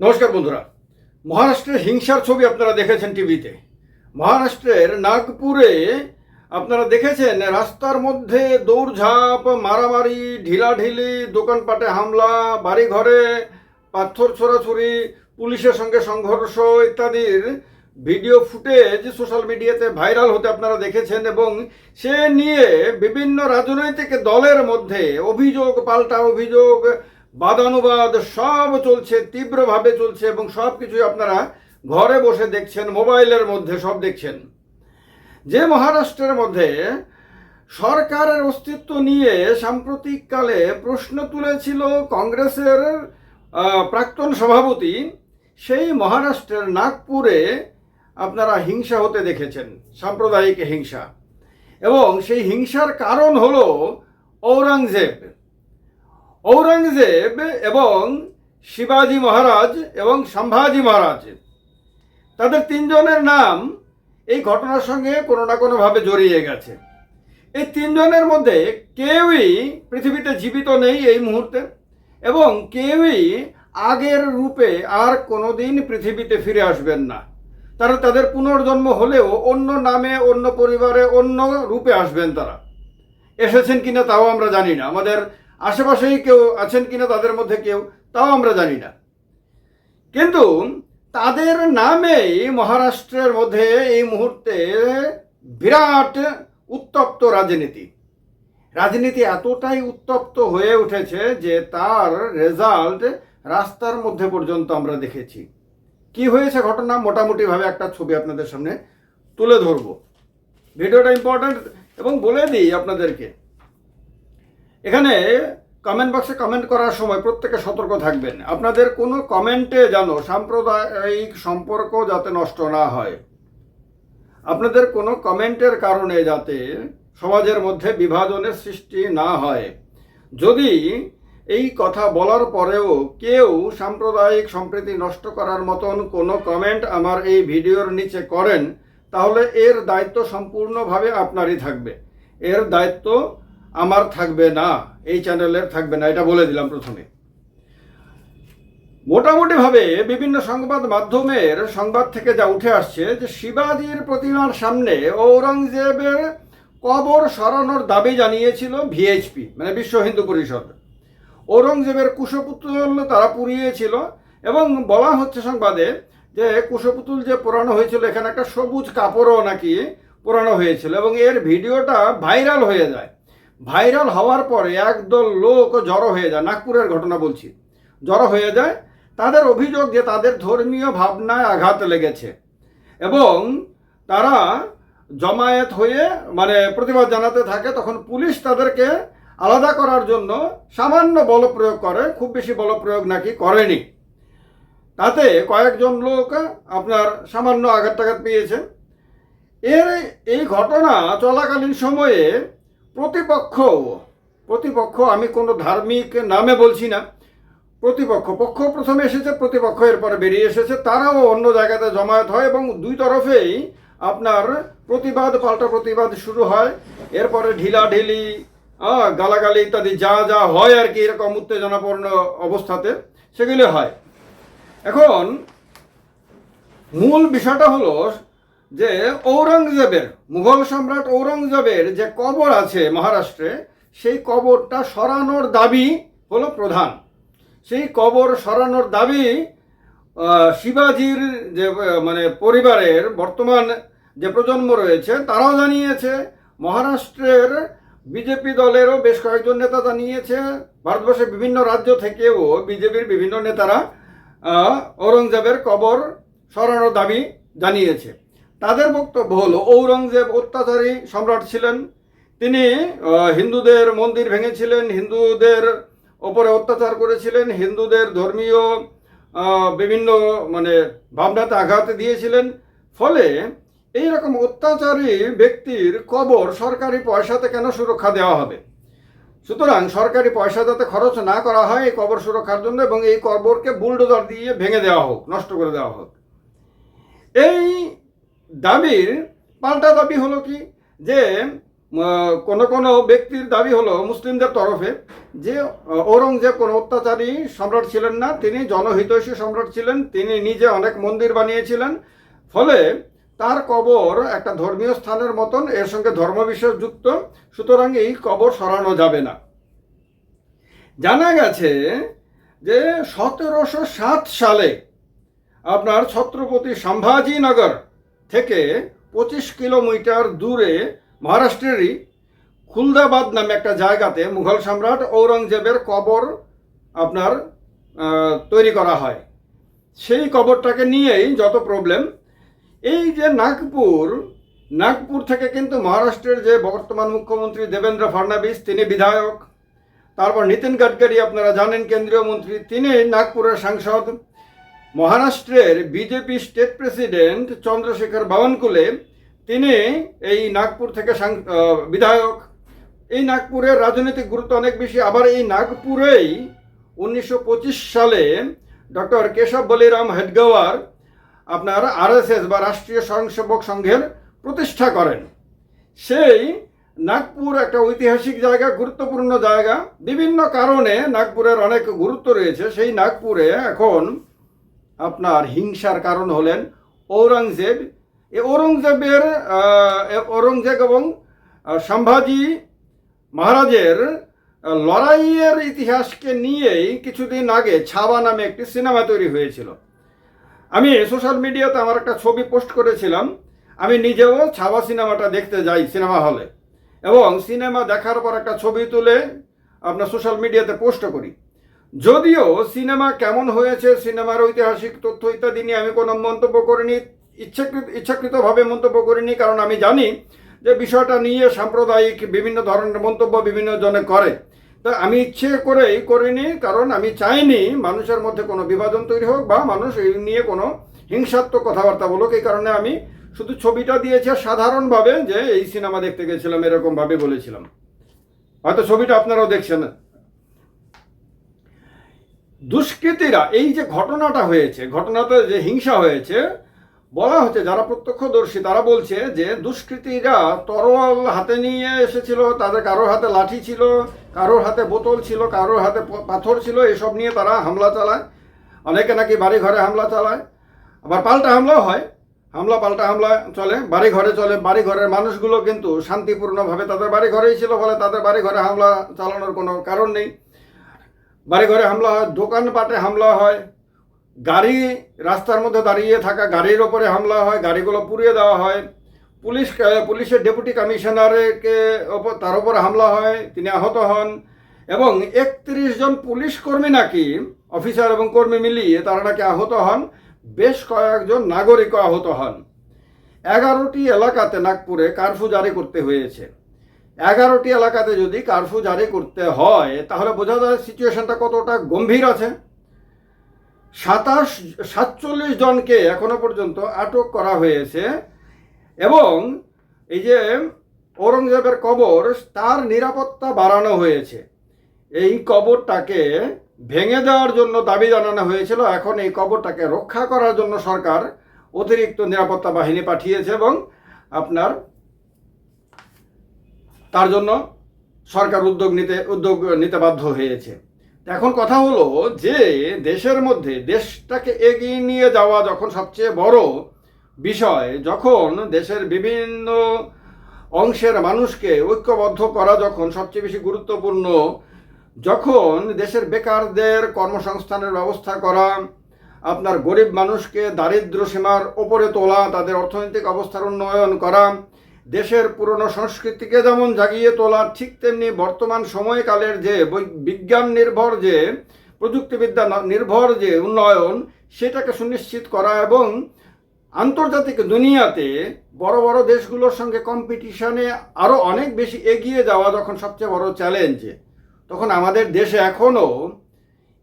নমস্কার বন্ধুরা। মহারাষ্ট্রের হিংসার ছবি আপনারা দেখেছেন টিভিতে। মহারাষ্ট্রের নাগপুরে আপনারা দেখেছেন রাস্তার মধ্যে দৌড়ঝাঁপ, মারামারি, ঢিলাঢিলি, দোকানপাটে হামলা বাড়ি ঘরে পাথর ছোড়াছুরি পুলিশের সঙ্গে সংঘর্ষ ইত্যাদির ভিডিও ফুটেজ সোশ্যাল মিডিয়াতে ভাইরাল হতে আপনারা দেখেছেন এবং সে নিয়ে বিভিন্ন রাজনৈতিক দলের মধ্যে অভিযোগ, পাল্টা অভিযোগ বাদানুবাদ, সব চলছে, তীব্রভাবে চলছে এবং সব কিছুই আপনারা ঘরে বসে দেখছেন, মোবাইলের মধ্যে সব দেখছেন। যে মহারাষ্ট্রের মধ্যে সরকারের অস্তিত্ব নিয়ে সাম্প্রতিককালে প্রশ্ন তুলেছিল কংগ্রেসের প্রাক্তন সভাপতি, সেই মহারাষ্ট্রের নাগপুরে আপনারা হিংসা হতে দেখেছেন, সাম্প্রদায়িক হিংসা। এবং সেই হিংসার কারণ হলো ঔরঙ্গজেব। ঔরঙ্গজেব এবং শিবাজি মহারাজ এবং সম্ভাজি মহারাজ। তাদের তিনজনের নাম এই ঘটনার সঙ্গে কোনো না কোনোভাবে জড়িয়ে গেছে। এই তিনজনের মধ্যে কেউই পৃথিবীতে জীবিত নেই এই মুহূর্তে এবং কেউই আগের রূপে আর কোনোদিন পৃথিবীতে ফিরে আসবেন না। তারা তাদের পুনর্জন্ম হলেও অন্য নামে, অন্য পরিবারে, অন্য রূপে আসবেন তারা। এসেছেন কিনা তাও আমরা জানি না। আমাদের আশেপাশেই কেউ আছেন কিনা তাদের মধ্যে কেউ, তাও আমরা জানি না। কিন্তু তাদের নামেই মহারাষ্ট্রের মধ্যে এই মুহূর্তে বিরাট উত্তপ্ত রাজনীতি। রাজনীতি এতটাই উত্তপ্ত হয়ে উঠেছে যে তার রেজাল্ট রাস্তার মধ্যে পর্যন্ত আমরা দেখেছি। কি হয়েছে ঘটনা মোটামুটিভাবে একটা ছবি আপনাদের সামনে তুলে ধরবো। ভিডিওটা ইম্পর্ট্যান্ট এবং বলে দিই আপনাদেরকে। এখানে কমেন্ট বক্সে কমেন্ট করার সময় প্রত্যেকে সতর্ক থাকবেন। আপনাদের কোনো কমেন্টে যেন সাম্প্রদায়িক সম্পর্ক যাতে নষ্ট না হয়। আপনাদের কোনো কমেন্টের কারণে যাতে সমাজের মধ্যে বিভাজনের সৃষ্টি না হয়। যদি এই কথা বলার পরেও কেউ সাম্প্রদায়িক সম্প্রীতি নষ্ট করার মতন কোনো কমেন্ট আমার এই ভিডিওর নিচে করেন, তাহলে এর দায়িত্ব সম্পূর্ণভাবে আপনারই থাকবে। এর দায়িত্ব আমার থাকবে না, এই চ্যানেলের থাকবে না, এটা বলে দিলাম প্রথমে। মোটামুটিভাবে বিভিন্ন সংবাদ মাধ্যমের সংবাদ থেকে যা উঠে আসছে যে শিবাজির প্রতিমার সামনে ঔরঙ্গজেবের কবর সরানোর দাবি জানিয়েছিল ভিএইচপি মানে বিশ্ব হিন্দু পরিষদ। ঔরঙ্গজেবের কুশপুতুল তারা পুড়িয়েছিল এবং বলা হচ্ছে সংবাদে যে কুশপুতুল যে পোড়ানো হয়েছিল, এখানে একটা সবুজ কাপড়ও নাকি পোড়ানো হয়েছিল এবং এর ভিডিওটা ভাইরাল হয়ে যায়। ভাইরাল হওয়ার পরে একদল লোক জড়ো হয়ে যায়, নাগপুরের ঘটনা বলছি। জড়ো হয়ে যায়, তাদের অভিযোগ যে তাদের ধর্মীয় ভাবনায় আঘাত লেগেছে এবং তারা জমায়েত হয়ে মানে প্রতিবাদ জানাতে থাকে, তখন পুলিশ তাদেরকে আলাদা করার জন্য সামান্য বল প্রয়োগ করে, খুব বেশি বল প্রয়োগ নাকি করেনি। তাতে কয়েকজন লোক আপনার সামান্য আঘাত টাঘাত পেয়েছে এর এই ঘটনা চলাকালীন সময়ে প্রতিপক্ষ প্রতিপক্ষ, আমি কোনো ধার্মিক নামে বলছি না, প্রতিপক্ষ, পক্ষ প্রথমে এসেছে, প্রতিপক্ষ এরপরে বেরিয়ে এসেছে, তারাও অন্য জায়গাতে জমায়েত হয় এবং দুই তরফেই আপনার প্রতিবাদ, পাল্টা প্রতিবাদ শুরু হয়। এরপরে ঢিলাঢিলি গালাগালি ইত্যাদি যা যা হয় আর কি, এরকম উত্তেজনাপূর্ণ অবস্থাতে সেগুলি হয়। এখন মূল বিষয়টা হলো যে ঔরঙ্গজেবের, মুঘল সম্রাট ঔরঙ্গজেবের যে কবর আছে মহারাষ্ট্রে, সেই কবরটা সরানোর দাবি হলো প্রধান। সেই কবর সরানোর দাবি শিবাজির যে মানে পরিবারের বর্তমান যে প্রজন্ম রয়েছে, তারাও জানিয়েছে। মহারাষ্ট্রের বিজেপি দলেরও বেশ কয়েকজন নেতা জানিয়েছে। ভারতবর্ষের বিভিন্ন রাজ্য থেকেও বিজেপির বিভিন্ন নেতারা ঔরঙ্গজেবের কবর সরানোর দাবি জানিয়েছে। তাদের বক্তব্য হলো, ঔরঙ্গজেব অত্যাচারী সম্রাট ছিলেন। তিনি হিন্দুদের মন্দির ভেঙেছিলেন, হিন্দুদের ওপরে অত্যাচার করেছিলেন, হিন্দুদের ধর্মীয় বিভিন্ন মানে ভাবনাতে আঘাত দিয়েছিলেন। ফলে এই রকম অত্যাচারী ব্যক্তির কবর সরকারি পয়সাতে কেন সুরক্ষা দেওয়া হবে? সুতরাং সরকারি পয়সা যাতে খরচ না করা হয় এই কবর সুরক্ষার জন্য এবং এই কবরকে বুলডোজার দিয়ে ভেঙে দেওয়া হোক, নষ্ট করে দেওয়া হোক। এই দাবির পাল্টা দাবি হলো কি? যে কোনো কোনো ব্যক্তির দাবি হলো মুসলিমদের তরফে যে ঔরঙ্গজেব কোনো অত্যাচারী সম্রাট ছিলেন না, তিনি জনহিতৈষী সম্রাট ছিলেন, তিনি নিজে অনেক মন্দির বানিয়েছিলেন, ফলে তার কবর একটা ধর্মীয় স্থানের মতন, এর সঙ্গে ধর্মবিশ্বাস যুক্ত, সুতরাং এই কবর সরানো যাবে না। জানা গেছে যে, সতেরোশো সাত সালে আপনার ছত্রপতি সম্ভাজিনগর থেকে পঁচিশ কিলোমিটার দূরে মহারাষ্ট্রেরই খুলদাবাদ নামে একটা জায়গাতে মুঘল সম্রাট ঔরঙ্গজেবের কবর আপনার তৈরি করা হয়। সেই কবরটাকে নিয়েই যত প্রবলেম এই যে নাগপুর নাগপুর থেকে কিন্তু মহারাষ্ট্রের যে বর্তমান মুখ্যমন্ত্রী দেবেন্দ্র ফাডনাবিস, তিনি বিধায়ক, তারপর নীতিন গাডকারি আপনারা জানেন, কেন্দ্রীয় মন্ত্রী, তিনি নাগপুরের সাংসদ। মহারাষ্ট্রের BJP state president Chandrashekhar Bawankule তিনি এই নাগপুর থেকে বিধায়ক। এই নাগপুরের রাজনৈতিক গুরুত্ব অনেক বেশি। আবার এই নাগপুরেই উনিশশো পঁচিশ সালে ডক্টর কেশব বলিরাম হেডগাওয়ার আপনার আরএসএস বা রাষ্ট্রীয় স্বয়ংসেবক সংঘের প্রতিষ্ঠা করেন। সেই নাগপুর একটা ঐতিহাসিক জায়গা, গুরুত্বপূর্ণ জায়গা। বিভিন্ন কারণে নাগপুরের অনেক গুরুত্ব রয়েছে। সেই নাগপুরে এখন আপনার হিংসার কারণ হলেন ঔরঙ্গজেব। এই ঔরঙ্গজেবের ঔরঙ্গজেব এবং সম্ভাজি মহারাজের লড়াইয়ের ইতিহাসকে নিয়েই কিছুদিন আগে ছাবা নামে একটি সিনেমা তৈরি হয়েছিল। আমি সোশ্যাল মিডিয়াতে আমার একটা ছবি পোস্ট করেছিলাম। আমি নিজেও ছাবা সিনেমাটা দেখতে যাই সিনেমা হলে। এবং সিনেমা দেখার পর একটা ছবি তুলে আপনার সোশ্যাল মিডিয়াতে পোস্ট করি। যদিও সিনেমা কেমন হয়েছে, সিনেমার ঐতিহাসিক তথ্য ইত্যাদি নিয়ে আমি কোনো মন্তব্য করিনি ইচ্ছাকৃত ইচ্ছাকৃতভাবে মন্তব্য করিনি, কারণ আমি জানি যে বিষয়টা নিয়ে সাম্প্রদায়িক বিভিন্ন ধরনের মন্তব্য বিভিন্ন জনে করে। তো আমি ইচ্ছে করেই করিনি, কারণ আমি চাইনি মানুষের মধ্যে কোনো বিভাজন তৈরি হোক বা মানুষ এই নিয়ে কোনো হিংসাত্মক কথাবার্তা বলুক। এই কারণে আমি শুধু ছবিটা দিয়েছি সাধারণভাবে যে এই সিনেমা দেখতে গেছিলাম এরকমভাবে বলেছিলাম। হয়তো ছবিটা আপনারাও দেখছেন। দুষ্কৃতীরা, এই যে ঘটনাটা হয়েছে, ঘটনাতে যে হিংসা হয়েছে, বলা হচ্ছে যারা প্রত্যক্ষদর্শী, তারা বলছে যে দুষ্কৃতীরা তরোয়াল হাতে নিয়ে এসেছিল, তাদের কারোর হাতে লাঠি ছিল, কারোর হাতে বোতল ছিল, কারোর হাতে পাথর ছিল, এসব নিয়ে তারা হামলা চালায়। অনেকে নাকি বাড়ি ঘরে হামলা চালায়। আবার পাল্টা হামলাও হয়। হামলা পাল্টা হামলা চলে বাড়ি ঘরে চলে বাড়ি ঘরের মানুষগুলো কিন্তু শান্তিপূর্ণভাবে তাদের বাড়ি ঘরেই ছিল ফলে তাদের বাড়ি ঘরে হামলা চালানোর কোনো কারণ নেই। বাড়ি ঘরে হামলা হয় দোকানপাটে হামলা হয়, গাড়ি রাস্তার মধ্যে দাঁড়িয়ে থাকা গাড়ির ওপরে হামলা হয়, গাড়িগুলো পুড়িয়ে দেওয়া হয়। পুলিশ পুলিশের ডেপুটি কমিশনারকে ওপর, তার উপর হামলা হয়, তিনি আহত হন। এবং একত্রিশ জন পুলিশ কর্মী নাকি, অফিসার এবং কর্মী মিলিয়ে তারা নাকি আহত হন, বেশ কয়েকজন নাগরিকও আহত হন। এগারোটি এলাকাতে নাগপুরে কারফিউ জারি করতে হয়েছে। এগারোটি এলাকাতে যদি কারফিউ জারি করতে হয়, তাহলে বোঝা যায় সিচুয়েশনটা কতটা গম্ভীর আছে। সাতাশ, সাতচল্লিশ জনকে এখনও পর্যন্ত আটক করা হয়েছে এবং এই যে ঔরঙ্গজেবের কবর, তার নিরাপত্তা বাড়ানো হয়েছে। এই কবরটাকে ভেঙে দেওয়ার জন্য দাবি জানানো হয়েছিল। এখন এই কবরটাকে রক্ষা করার জন্য সরকার অতিরিক্ত নিরাপত্তা বাহিনী পাঠিয়েছে এবং আপনার তার জন্য সরকার উদ্যোগ নিতে উদ্যোগ নিতে বাধ্য হয়েছে। এখন কথা হলো যে দেশের মধ্যে দেশটাকে এগিয়ে নিয়ে যাওয়া যখন সবচেয়ে বড় বিষয়, যখন দেশের বিভিন্ন অংশের মানুষকে ঐক্যবদ্ধ করা যখন সবচেয়ে বেশি গুরুত্বপূর্ণ, যখন দেশের বেকারদের কর্মসংস্থানের ব্যবস্থা করা, আপনার গরিব মানুষকে দারিদ্র সীমার ওপরে তোলা, তাদের অর্থনৈতিক অবস্থার উন্নয়ন করা দেশের পুরনো সংস্কৃতিকে যেমন জাগিয়ে তোলা ঠিক তেমনি বর্তমান সময়কালের যে বিজ্ঞান নির্ভর যে, প্রযুক্তিবিদ্যা নির্ভর যে উন্নয়ন, সেটাকে সুনিশ্চিত করা এবং আন্তর্জাতিক দুনিয়াতে বড় বড় দেশগুলোর সঙ্গে কম্পিটিশনে আরও অনেক বেশি এগিয়ে যাওয়া যখন সবচেয়ে বড় চ্যালেঞ্জ তখন আমাদের দেশে এখনও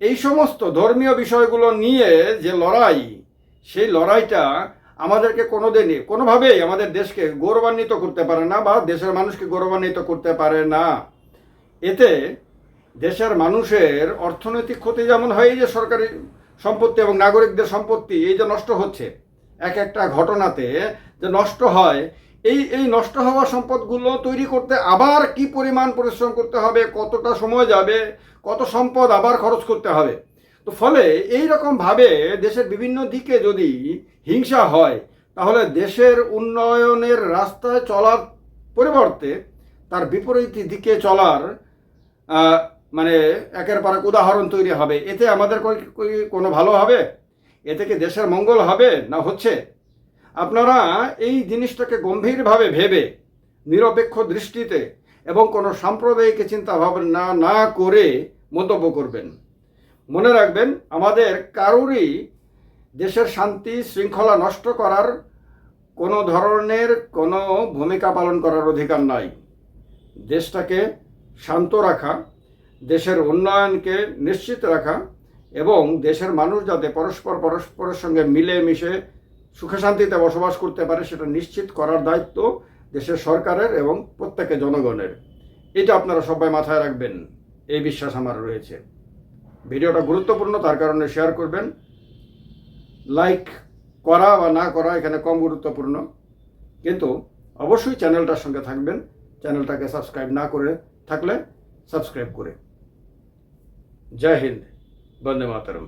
এই সমস্ত ধর্মীয় বিষয়গুলো নিয়ে যে লড়াই, সেই লড়াইটা আমাদেরকে কোনোদিনই, কোনোভাবেই আমাদের দেশকে গৌরবান্বিত করতে পারে না বা দেশের মানুষকে গৌরবান্বিত করতে পারে না। এতে দেশের মানুষের অর্থনৈতিক ক্ষতি যেমন হয় যে সরকারি সম্পত্তি এবং নাগরিকদের সম্পত্তি, এই যে নষ্ট হচ্ছে, এক একটা ঘটনাতে যে নষ্ট হয়, এই এই নষ্ট হওয়া সম্পদগুলো তৈরি করতে আবার কি পরিমাণ পরিশ্রম করতে হবে, কতটা সময় যাবে, কত সম্পদ আবার খরচ করতে হবে তো ফলে এই ভাবে দেশের বিভিন্ন দিকে যদি হিংসা হয়, তাহলে দেশের উন্নয়নের রাস্তায় চলার পরিবর্তে তার বিপরীত দিকে চলার মানে একের পর এক উদাহরণ তৈরি হবে। এতে আমাদের কোনো ভালো হবে? এতে কি দেশের মঙ্গল হবে না হচ্ছে? আপনারা এই জিনিসটাকে গম্ভীরভাবে ভেবে, নিরপেক্ষ দৃষ্টিতে এবং কোনো সাম্প্রদায়িক চিন্তা ভাবনা না করে মন্তব্য করবেন। মনে রাখবেন, আমাদের কারোরই দেশের শান্তি শৃঙ্খলা নষ্ট করার কোনো ধরনের কোনো ভূমিকা পালন করার অধিকার নাই। দেশটাকে শান্ত রাখা, দেশের উন্নয়নকে নিশ্চিত রাখা এবং দেশের মানুষ যাতে পরস্পর পরস্পরের সঙ্গে মিলে মিশে সুখে শান্তিতে বসবাস করতে পারে, সেটা নিশ্চিত করার দায়িত্ব দেশের সরকারের এবং প্রত্যেকে জনগণের। এটা আপনারা সবাই মাথায় রাখবেন। এই বিশ্বাস আমার রয়েছে। ভিডিওটা গুরুত্বপূর্ণ, তার কারণে শেয়ার করবেন। লাইক করা বা না করা এখানে কম গুরুত্বপূর্ণ। কিন্তু অবশ্যই চ্যানেলটার সঙ্গে থাকবেন। চ্যানেলটাকে সাবস্ক্রাইব না করে থাকলে সাবস্ক্রাইব করে। জয় হিন্দ, বন্দে মাতরম।